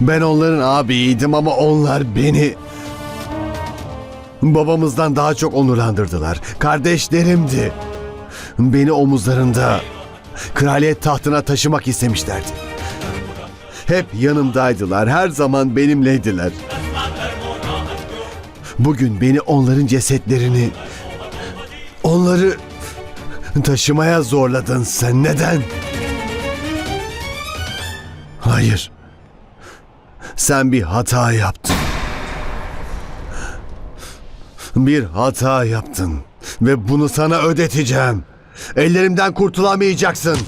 Ben onların abiydim ama onlar beni babamızdan daha çok onurlandırdılar. Kardeşlerimdi. Beni omuzlarında kraliyet tahtına taşımak istemişlerdi. Hep yanımdaydılar, her zaman benimleydiler. Bugün beni onların cesetlerini, onları taşımaya zorladın sen. Neden? Hayır. Sen bir hata yaptın. Bir hata yaptın ve bunu sana ödeteceğim. Ellerimden kurtulamayacaksın.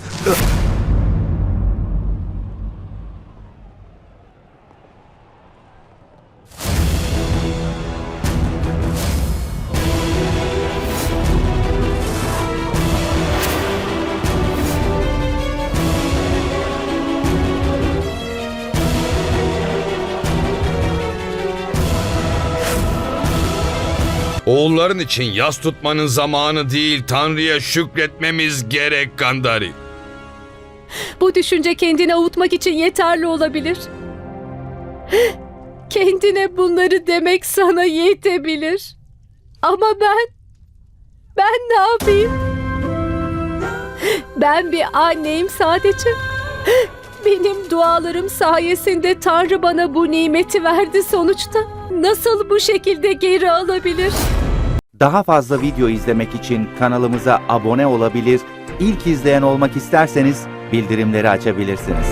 Oğulların için yas tutmanın zamanı değil, Tanrı'ya şükretmemiz gerek Gandari. Bu düşünce kendini avutmak için yeterli olabilir. Kendine bunları demek sana yetebilir. Ama ben... Ben ne yapayım? Ben bir anneyim sadece. Benim dualarım sayesinde Tanrı bana bu nimeti verdi sonuçta. Nasıl bu şekilde geri alabilir? Daha fazla video izlemek için kanalımıza abone olabilir, ilk izleyen olmak isterseniz bildirimleri açabilirsiniz.